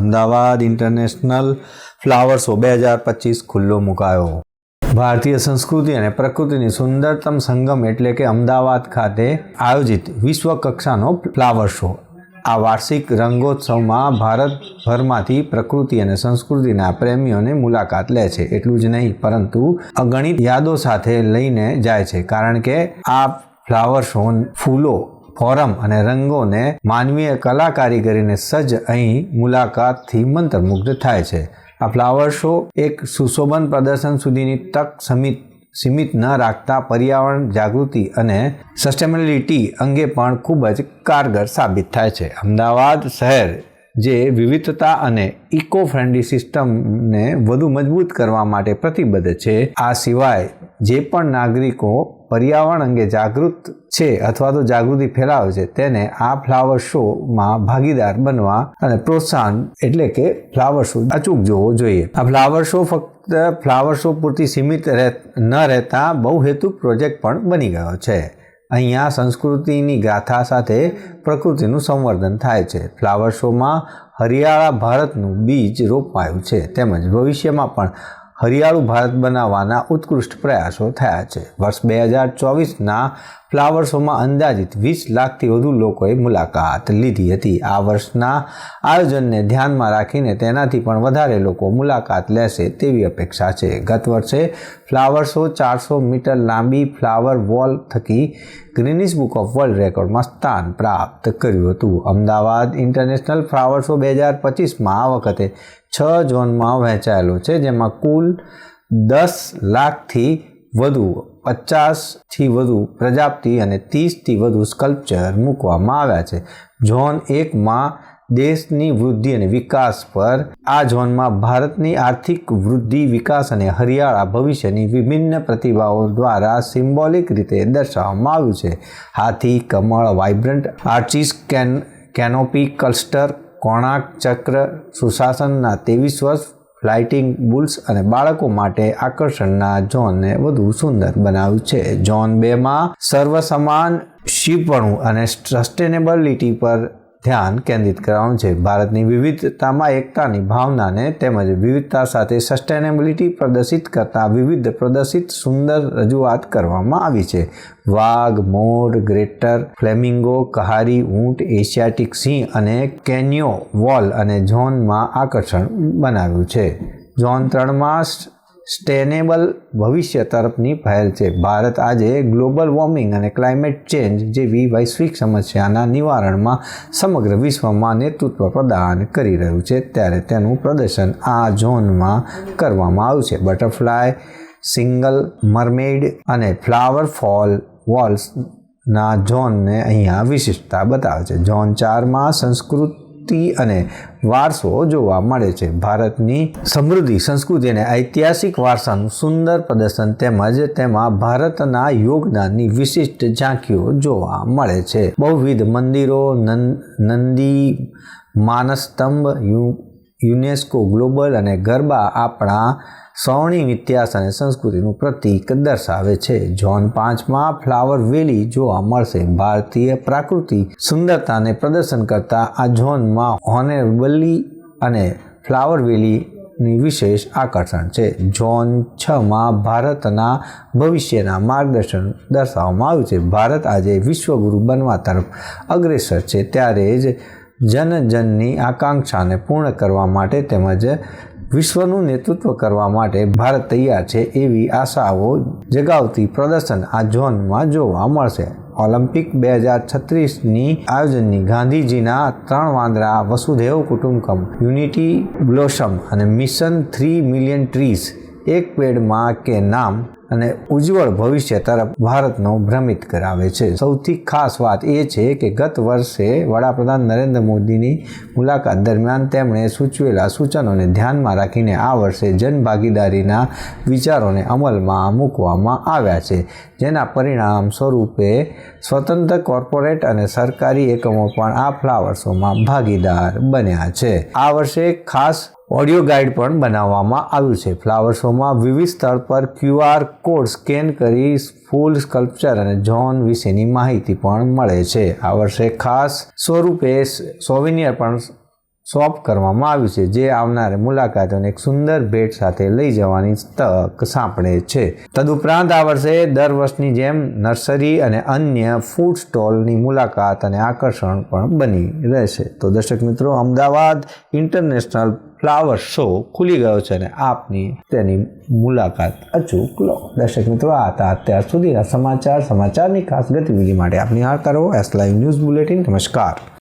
Ahmedabad international flower show બે હજાર પચીસ ખુલ્લો મુકાયો. ભારતીય સંસ્કૃતિ અને પ્રકૃતિની સુંદરતમ સંગમ એટલે કે અમદાવાદ ખાતે આયોજિત વિશ્વ કક્ષાનો ફ્લાવર શો. આ વાર્ષિક રંગોત્સવમાં ભારતભરમાંથી પ્રકૃતિ અને સંસ્કૃતિના પ્રેમીઓને મુલાકાત લે છે. એટલું જ નહીં, પરંતુ અગણિત યાદો સાથે લઈને જાય છે. કારણ કે આ ફ્લાવર શો ફૂલો ફોરમ અને રંગોને માનવીય કલા કારીગરીને સજ્જ અહીં મુલાકાતથી મંત્રમુગ્ધ થાય છે. આ ફ્લાવર શો એક સુશોભન પ્રદર્શન સુધીની તક સમિત, સીમિત ન રાખતા પર્યાવરણ જાગૃતિ અને સસ્ટેનેબિલિટી અંગે પણ ખૂબ જ કારગર સાબિત થાય છે. અમદાવાદ શહેર, જે વિવિધતા અને ઇકો ફ્રેન્ડલી સિસ્ટમને વધુ મજબૂત કરવા માટે પ્રતિબદ્ધ છે, આ સિવાય જે પણ નાગરિકો પર્યાવરણ અંગે જાગૃત છે અથવા તો જાગૃતિ ફેલાવે છે, તેને આ ફ્લાવર શોમાં ભાગીદાર બનવા અને પ્રોત્સાહન એટલે કે ફ્લાવર શો અચૂક જોવો જોઈએ. આ ફ્લાવર શો ફક્ત ફ્લાવર શો પૂરતી સીમિત ન રહેતા બહુહેતુ પ્રોજેક્ટ પણ બની ગયો છે. અહીંયા સંસ્કૃતિની ગાથા સાથે પ્રકૃતિનું સંવર્ધન થાય છે. ફ્લાવર શોમાં હરિયાળા ભારતનું બીજ રોપાયું છે, તેમજ ભવિષ્યમાં પણ હરિયાળું ભારત બનાવવાના ઉત્કૃષ્ટ પ્રયાસો થયા છે. વર્ષ બે હજાર ચોવીસના ફ્લાવર શોમાં અંદાજિત વીસ લાખથી વધુ લોકોએ મુલાકાત લીધી હતી. આ વર્ષના આયોજનને ધ્યાનમાં રાખીને તેનાથી પણ વધારે લોકો મુલાકાત લેશે તેવી અપેક્ષા છે. ગત વર્ષે ફ્લાવર શો ચારસો મીટર લાંબી ફ્લાવર વોલ થકી ગ્રીનિસ બુક ઓફ વર્લ્ડ રેકોર્ડમાં સ્થાન પ્રાપ્ત કર્યું હતું. અમદાવાદ ઇન્ટરનેશનલ ફ્લાવર શો બે હજાર પચીસમાં આ વખતે છ ઝોનમાં વહેંચાયેલો છે, જેમાં કુલ દસ લાખથી વધુ, પચાસથી વધુ પ્રજાપતિ અને ત્રીસથી વધુ સ્કલ્પચર મૂકવામાં આવ્યા છે. ઝોન એકમાં દેશની વૃદ્ધિ અને વિકાસ પર, આ ઝોનમાં ભારતની આર્થિક વૃદ્ધિ, વિકાસ અને હરિયાળા ભવિષ્યની વિભિન્ન પ્રતિભાઓ દ્વારા સિમ્બોલિક રીતે દર્શાવવામાં આવ્યું છે. હાથી, કમળ vibrant arches can canopy cluster Konark ચક્ર, સુશાસનના ત્રેવીસ વર્ષ લાઇટિંગ બુલ્સ અને બાળકો માટે આકર્ષણના ઝોનને વધુ સુંદર બનાવ્યું છે. ઝોન બેમાં સર્વસમાન શિવપણું અને સસ્ટેનેબિલિટી પર ધ્યાન કેન્દ્રિત કરવાનું છે. ભારતની વિવિધતામાં એકતાની ભાવનાને તેમજ વિવિધતા સાથે સસ્ટેનેબિલિટી પ્રદર્શિત કરતા વિવિધ પ્રદર્શિત સુંદર રજૂઆત કરવામાં આવી છે. વાઘ, મોર, ગ્રેટર ફ્લેમિંગો, કહારી, ઊંટ, એશિયાટિક સિંહ અને કેન્યો વોલ અને ઝોનમાં આકર્ષણ બનાવ્યું છે. ઝોન ત્રણમાં સ્ટેનેબલ ભવિષ્ય તરફની પહેલ છે. ભારત આજે ગ્લોબલ વોર્મિંગ અને ક્લાઇમેટ ચેન્જ જેવી વૈશ્વિક સમસ્યાના નિવારણમાં સમગ્ર વિશ્વમાં નેતૃત્વ પ્રદાન કરી રહ્યું છે. ત્યારે તેનું પ્રદર્શન આ ઝોનમાં કરવામાં આવ્યું છે. બટરફ્લાય, સિંગલ મરમેડ અને ફ્લાવર ફોલ વોલ્સના ઝોનને અહીંયા વિશિષ્ટતા બતાવે છે. ઝોન ચારમાં સંસ્કૃત અને વારસો જોવા મળે છે. ભારતની સમૃદ્ધિ, સંસ્કૃતિ અને ઐતિહાસિક વારસાનું સુંદર પ્રદર્શન તેમજ તેમાં ભારતના યોગદાનની વિશિષ્ટ ઝાંખીઓ જોવા મળે છે. બહુવિધ મંદિરો નંદી માનસ્તંભ યુનેસ્કો ગ્લોબલ અને ગરબા આપણા સ્વર્ણિમ ઇતિહાસ અને સંસ્કૃતિનું પ્રતીક દર્શાવે છે. ઝોન પાંચમાં ફ્લાવર વેલી જોવા મળશે. ભારતીય પ્રાકૃતિક સુંદરતાને પ્રદર્શન કરતા આ ઝોનમાં હોનેરબલી અને ફ્લાવર વેલીની વિશેષ આકર્ષણ છે. ઝોન છમાં ભારતના ભવિષ્યના માર્ગદર્શન દર્શાવવામાં આવ્યું છે. ભારત આજે વિશ્વગુરુ બનવા તરફ અગ્રેસર છે. ત્યારે જ જન જનની આકાંક્ષાને પૂર્ણ કરવા માટે તેમજ વિશ્વનું નેતૃત્વ કરવા માટે ભારત તૈયાર છે એવી આશાઓ જગાવતી પ્રદર્શન આ ઝોનમાં જોવા મળશે. ઓલિમ્પિક બે હજાર છત્રીસની આયોજનની ગાંધીજીના ત્રણ વાંદરા, વસુધૈવ કુટુંબકમ, યુનિટી બ્લોસમ અને મિશન થ્રી મિલિયન ટ્રીઝ એક પેડમાં કે નામ અને ઉજ્જવળ ભવિષ્ય તરફ ભારતનો ભ્રમિત કરાવે છે. સૌથી ખાસ વાત એ છે કે ગત વર્ષે વડાપ્રધાન નરેન્દ્ર મોદીની મુલાકાત દરમિયાન તેમણે સૂચવેલા સૂચનોને ધ્યાનમાં રાખીને આ વર્ષે જનભાગીદારીના વિચારોને અમલમાં મૂકવામાં આવ્યા છે, જેના પરિણામ સ્વરૂપે સ્વતંત્ર કોર્પોરેટ અને સરકારી એકમો પણ આ ફ્લાવર શોમાં ભાગીદાર બન્યા છે. આ વર્ષે ખાસ ઓડિયો ગાઈડ પણ બનાવવામાં આવ્યું છે. ફ્લાવર શોમાં વિવિધ સ્થળ પર ક્યુઆર કોડ સ્કેન કરી ફૂલ સ્કલ્પચર અને ઝોન વિશેની માહિતી પણ મળે છે. આ વર્ષે ખાસ સ્વરૂપે સોવિનિયર પણ શોપ કરવામાં આવ્યું છે, જે આવનાર મુલાકાતીઓને એક સુંદર ભેટ સાથે લઈ જવાની તક સાંપડે છે. તદુપરાંત આ વર્ષે દર વર્ષની જેમ નર્સરી અને અન્ય ફૂડ સ્ટોલની મુલાકાત અને આકર્ષણ પણ બની રહેશે. તો દર્શક મિત્રો, અમદાવાદ ઇન્ટરનેશનલ ફ્લાવર શો ખુલી ગયો છે અને આપની તેની મુલાકાત અચૂક લો. દર્શક મિત્રો, આ હતા અત્યાર સુધીના સમાચાર, સમાચારની ખાસ ગતિવિધિ માટે આપની હાર કરો. એસ લાઈવ ન્યૂઝ બુલેટિન નમસ્કાર.